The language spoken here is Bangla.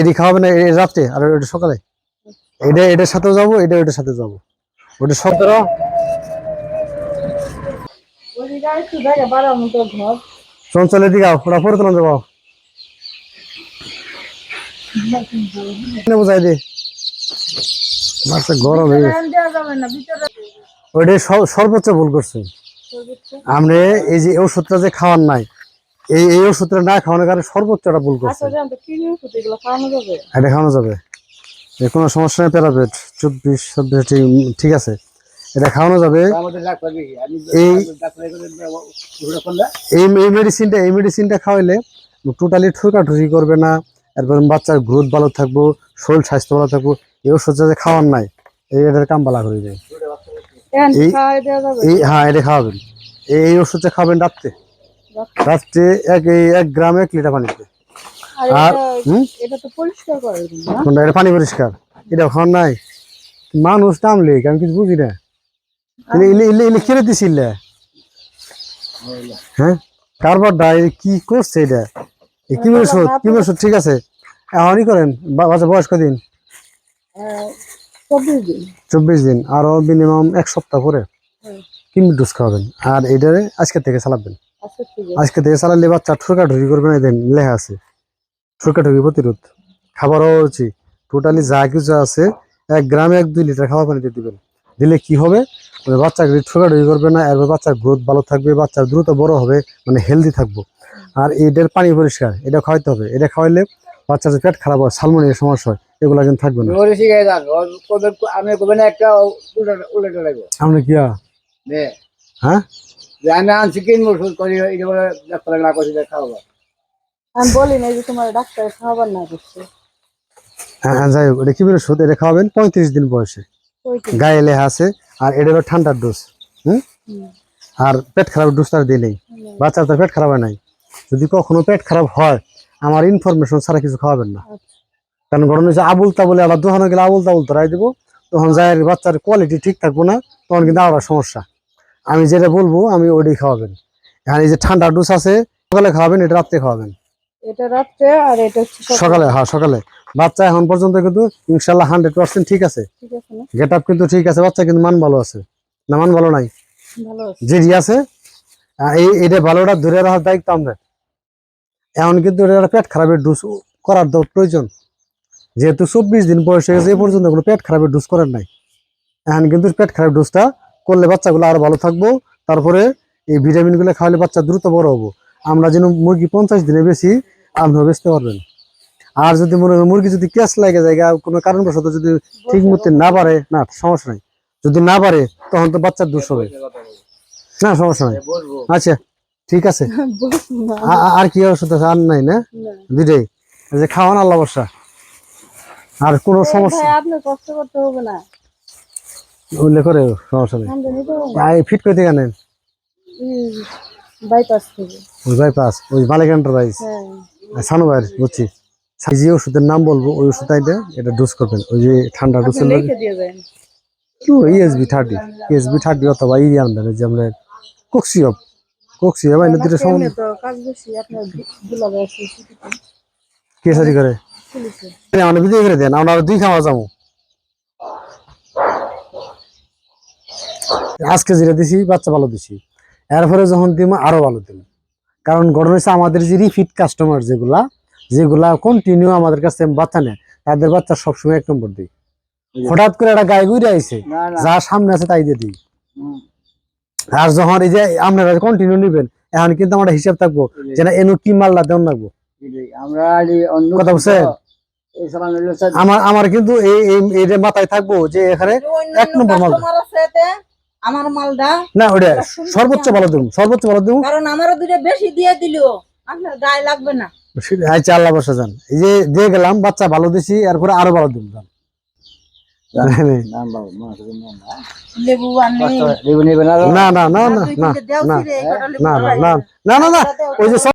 এটি খাওয়াবে না এই রাত্রে আর ওটা সকালে? এটা এটার সাথেও যাব এটা ওটার সাথে যাব। ওটা সতেরো। চঞ্চলের দিকে ওরা পরে তোলা যাব বোঝাই দে। মাছটা গরম হয়ে না ওইটাই সর্বোচ্চ ভুল করছে। আমরা এই যে ওষুধটা যে খাওয়ার নাই এই এই ওষুধটা না খাওয়ানোর কারণে সর্বোচ্চটা ভুল করছে। আচ্ছা এটা খাওয়ানো যাবে। এ কোনো সমস্যা নেই প্যারাপেট চব্বিশ চব্বিশ ঠিক ঠিক আছে। এটা খাওয়ানো যাবে। এই এই এই মেডিসিনটা এই মেডিসিনটা খাওয়াইলে টোটালি ঠুকাঠুকি করবে না। এরপর বাচ্চার গ্রোথ ভালো থাকব শরীর স্বাস্থ্য ভালো থাকব। এই ওষুধটা যে খাওয়ার নাই এই এটার কাম বালা করে দেয় এই- হ্যাঁ এটা খাওয়াবেন। এই এই ওষুধটা খাবেন রাত্রে। রাত্রে এক এক গ্রাম এক লিটার পানিতে আর আর এটা তো পরিষ্কার করে দিন না? কোনটা? এটা পানি পরিষ্কার। এটা খাওয়ার নাই। মানুষ নামলে আমি কিছু বুঝি না। কেড়ে দিছিল? হ্যাঁ? কারবারটা কি করছে এটা? কি ওষুধ কি ওষুধ ঠিক আছে। এখনই করেন বাচ্চা বয়স কদিন? চব্বিশ দিন। চব্বিশ দিন আরও মিনিমাম এক সপ্তাহ পরে। হুম। কিমি ডোজ খাওয়াবেন। আর এটারে আজকে থেকে চালাবেন। আজকে থেকে চালালে বাচ্চা ঠুকা ঠুকি করবে না দেন লেখা আছে। ঠুকা ঠুকি প্রতিরোধ। খাবারও হচ্ছে টোটালি যা কিছু আছে এক গ্রামে এক দুই লিটার খাবার পানিতে দিবেন। দিলে কি হবে? ওই বাচ্চাকে ঠুকা ঠুকি করবে না এরপর বাচ্চার গ্রোথ ভালো থাকবে বাচ্চা দ্রুত বড় হবে মানে হেলদি থাকব। আর এটার পানি পরিষ্কার এটা খাওয়াইতে হবে। এটা খাওয়াইলে বাচ্চার পেট খারাপ হয় সালমনির সমস্যা হয় এগুলো কিন্তু থাকবে না। আমি কবে না একটা উল্টা উল্টা লাগবে। আমরা কি হয়? হ্যাঁ যে আনছি করি এটা বলে ডাক্তার না করছি খাওয়াবো আমি বলি না যে তোমার ডাক্তার না করছে। হ্যাঁ হ্যাঁ, যাই হোক এটা কি ওষুধ? এটা খাওয়াবেন পঁয়ত্রিশ দিন বয়সে। গায়ে লেহা আছে আর এটা হলো ঠান্ডার ডোজ হুম। আর পেট খারাপ ডোজ তার দিয়ে নেই। বাচ্চার তো পেট খারাপ হয় নাই। যদি কখনো পেট খারাপ হয় আমার ইনফরমেশন ছাড়া কিছু খাওয়াবেন না। আচ্ছা। কারণ ঘটনা হচ্ছে আবুল তাবলে আবার দোকানে গেলে আবুল তাবুল তো রায় দেবো। তখন যায় বাচ্চার কোয়ালিটি ঠিক থাকব না তখন কিন্তু আবার সমস্যা। আমি যেটা বলব আমি ওটাই খাওয়াবেন। এখানে এই যে ঠান্ডা ডোজ আছে সকালে খাওয়াবেন এটা রাত্রে খাওয়াবেন। এটা রাত্রে আর এটা হচ্ছে সকালে। হ্যাঁ সকালে। বাচ্চা এখন পর্যন্ত কিন্তু ইনশাল্লাহ হান্ড্রেড পার্সেন্ট ঠিক আছে। গেট আপ কিন্তু ঠিক আছে বাচ্চা কিন্তু মান ভালো আছে। না মান ভালো নাই? ভালো আছে। এই এটা ভালোটা ধরে রাখার দায়িত্ব আমরা। এখন কিন্তু এটা পেট খারাপের ডোজ করার প্রয়োজন। যেহেতু চব্বিশ দিন বয়স হয়ে গেছে এ পর্যন্ত কোনো পেট খারাপের ডুস করার নাই। এখন কিন্তু পেট খারাপ ডোজটা করলে বাচ্চাগুলো আরও ভালো থাকব। তারপরে এই ভিটামিনগুলো খাওয়ালে বাচ্চা দ্রুত বড় হব। আমরা যেন মুরগি পঞ্চাশ দিনে বেশি আপনিও বেচতে পারবেন। আর যদি মনে করেন মুরগি যদি ক্যাশ লাগে যায় কোনো কারণবশত যদি ঠিক মতো না পারে না সমস্যা নাই। যদি না পারে তখন তো বাচ্চার দোষ হবে। না সমস্যা নাই। আচ্ছা ঠিক আছে। আর কি ওষুধ আছে? আর নাই না? এই যে খাওয়ান আল্লাহ বর্ষা আর কোনো সমস্যা? আপনার কষ্ট করতে হবে না। উল্লেখ করে সমস্যা নেই। আই ফিট করে থেকে নেন বাইপাস থেকে। ওই বাইপাস ওই মালিক এন্টারপ্রাইজ হ্যাঁ। সানু ভাই বুঝছি। যে ওষুধের নাম বলব ওই ওষুধটা এটা এটা ডোজ করবেন। ওই যে ঠান্ডা dose ESB thirty ESB thirty অথবা ই আনবেন ওই যে আমরা কোক্সিওপ কোক্সিওপ এনে দুটো সম এমনি তো কাজ বেশি আপনার দুলাবে আছে শিখিতে কে সারি করে? আমরা বিদায় করে দেন আমরা দুই খাওয়া যাব। আজকে যেটা দিছি বাচ্চা ভালো দিছি। এরপরে যখন দিব আরও ভালো দিব কারণ ঘটনা হচ্ছে আমাদের যে রিপিট কাস্টমার যেগুলা যেগুলা কন্টিনিউ আমাদের কাছে বাচ্চা নেয় তাদের বাচ্চা সবসময় এক নম্বর দিই হঠাৎ করে একটা গায়ে গুড়ে আইছে না না। যা সামনে আছে তাই দিয়ে দিই। আর যখন এই যে আপনারা কন্টিনিউ নিবেন এখন কিন্তু আমরা হিসাব থাকব যে না এনু কি মাল্লা দেন লাগবো। কথা স্যার। আমার আমার কিন্তু এই এই মাথায় থাকব যে এখানে এক নম্বর মাল কাস্টমার আছে এতে। আমার মালটা না ওটা সর্বোচ্চ ভালো দেবো সর্বোচ্চ ভালো দেবো। কারণ আমারও দুটো বেশি দিয়ে দিলো। আপনার গায়ে লাগবে না। আচ্ছা আল্লাহ বসে যান এই যে দিয়ে গেলাম বাচ্চা ভালো দিছি এরপরে আরও ভালো দিব যান না। না না না না না না না না না না না না না ওই যে সব